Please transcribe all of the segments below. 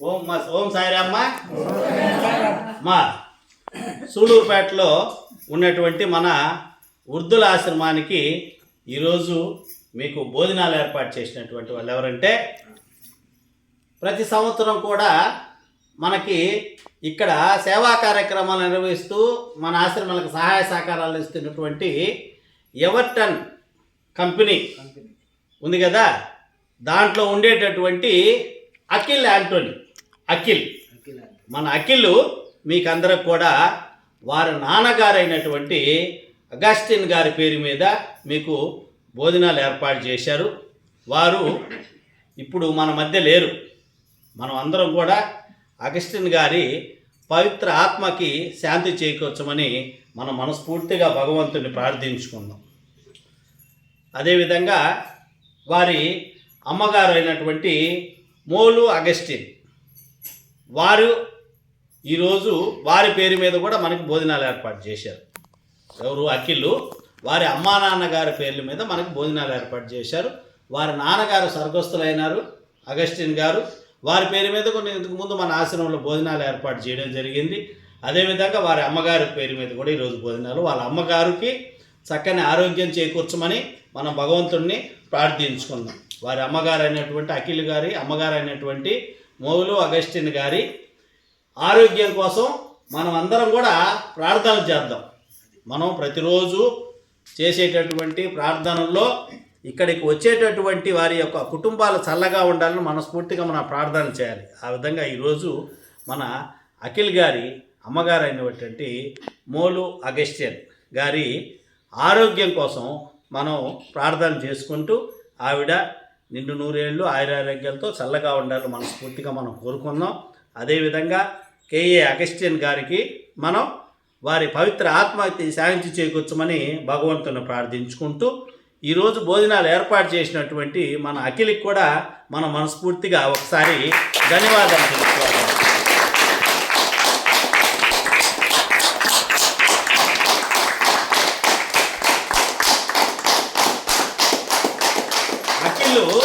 ఓం మా ఓం సాయిరామ్మ మా సూళూరుపేటలో ఉన్నటువంటి మన వృద్ధుల ఆశ్రమానికి ఈరోజు మీకు భోజనాలు ఏర్పాటు చేసినటువంటి వాళ్ళు ఎవరంటే ప్రతి సంవత్సరం కూడా మనకి ఇక్కడ సేవా కార్యక్రమాలు నిర్వహిస్తూ మన ఆశ్రమాలకు సహాయ సహకారాలు ఇస్తున్నటువంటి ఎవర్టన్ కంపెనీ ఉంది కదా? దాంట్లో ఉండేటటువంటి అఖిల్ యాంటోనీ అఖిల్. మన అఖిల్ మీకు అందరికి కూడా వారి నాన్నగారైనటువంటి అగస్టిన్ గారి పేరు మీద మీకు భోజనాలు ఏర్పాటు చేశారు. వారు ఇప్పుడు మన మధ్య లేరు. మనం అందరం కూడా అగస్టిన్ గారి పవిత్ర ఆత్మకి శాంతి చేకూర్చమని మనం మనస్ఫూర్తిగా భగవంతుని ప్రార్థించుకుందాం. అదేవిధంగా వారి అమ్మగారు అయినటువంటి మోలు అగస్టిన్ వారు ఈరోజు వారి పేరు మీద కూడా మనకి భోజనాలు ఏర్పాటు చేశారు. ఎవరు? అఖిల్లు వారి అమ్మా నాన్నగారి పేర్ల మీద మనకి భోజనాలు ఏర్పాటు చేశారు. వారి నాన్నగారు స్వర్గస్థులైనారు అగస్టిన్ గారు. వారి పేరు మీద కొన్ని ఇంతకు ముందు మన ఆశ్రమంలో భోజనాలు ఏర్పాటు చేయడం జరిగింది. అదేవిధంగా వారి అమ్మగారి పేరు మీద కూడా ఈరోజు భోజనాలు. వాళ్ళ అమ్మగారికి చక్కని ఆరోగ్యం చేకూర్చమని మనం భగవంతుణ్ణి ప్రార్థించుకుందాం. వారి అమ్మగారు అయినటువంటి అఖిల్ గారి అమ్మగారు అయినటువంటి మౌలు అగస్టిన్ గారి ఆరోగ్యం కోసం మనం అందరం కూడా ప్రార్థనలు చేద్దాం. మనం ప్రతిరోజు చేసేటటువంటి ప్రార్థనల్లో ఇక్కడికి వచ్చేటటువంటి వారి యొక్క కుటుంబాలు చల్లగా ఉండాలని మనస్ఫూర్తిగా మనం ప్రార్థన చేయాలి. ఆ విధంగా ఈరోజు మన అఖిల్ గారి అమ్మగారు అయినటువంటి మోలు అగస్టియన్ గారి ఆరోగ్యం కోసం మనం ప్రార్థన చేసుకుంటూ ఆవిడ నిండు నూరేళ్ళు ఆయురారోగ్యాలతో చల్లగా ఉండాలని మనస్ఫూర్తిగా మనం కోరుకుందాం. అదేవిధంగా కేఏ అగస్టియన్ గారికి మనం వారి పవిత్ర ఆత్మహత్య సాధించి చేకూర్చమని భగవంతుని ప్రార్థించుకుంటూ ఈరోజు భోజనాలు ఏర్పాటు చేసినటువంటి మన అఖిలికి కూడా మన మనస్ఫూర్తిగా ఒకసారి ధన్యవాదాలు తెలుసుకోవాలి అఖిల్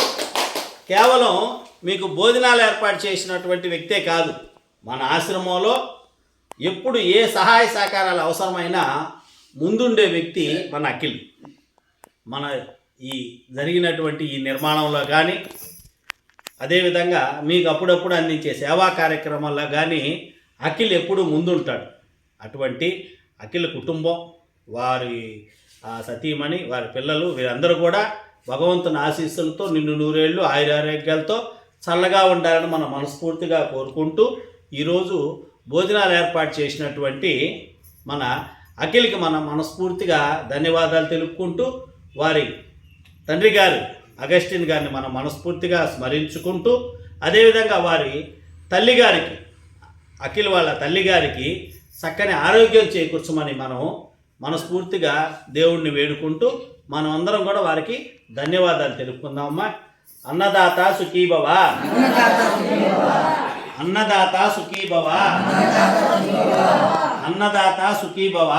కేవలం మీకు భోజనాలు ఏర్పాటు చేసినటువంటి వ్యక్తే కాదు. మన ఆశ్రమంలో ఎప్పుడు ఏ సహాయ సహకారాలు అవసరమైనా ముందుండే వ్యక్తి మన అఖిల్. మన ఈ జరిగినటువంటి ఈ నిర్మాణంలో కానీ అదేవిధంగా మీకు అప్పుడప్పుడు అందించే సేవా కార్యక్రమాల్లో కానీ అఖిల్ ఎప్పుడూ ముందుంటాడు. అటువంటి అఖిల్ కుటుంబం వారి ఆ సతీమణి వారి పిల్లలు వీరందరూ కూడా భగవంతుని ఆశీస్సులతో నిన్ను నూరేళ్ళు ఆయురారోగ్యాలతో చల్లగా ఉండాలని మనం మనస్ఫూర్తిగా కోరుకుంటూ ఈరోజు భోజనాలు ఏర్పాటు చేసినటువంటి మన అఖిల్కి మనం మనస్ఫూర్తిగా ధన్యవాదాలు తెలుపుకుంటూ వారి తండ్రి గారు అగస్టిన్ గారిని మనం మనస్ఫూర్తిగా స్మరించుకుంటూ అదేవిధంగా వారి తల్లిగారికి అఖిల్ వాళ్ళ తల్లిగారికి చక్కని ఆరోగ్యం చేకూర్చమని మనం మనస్ఫూర్తిగా దేవుణ్ణి వేడుకుంటూ మనం అందరం కూడా వారికి ధన్యవాదాలు తెలుపుకుందామమ్మా. అన్నదాత సుఖీభవ అన్నదాత సుఖీభవ అన్నదాత సుఖీభవ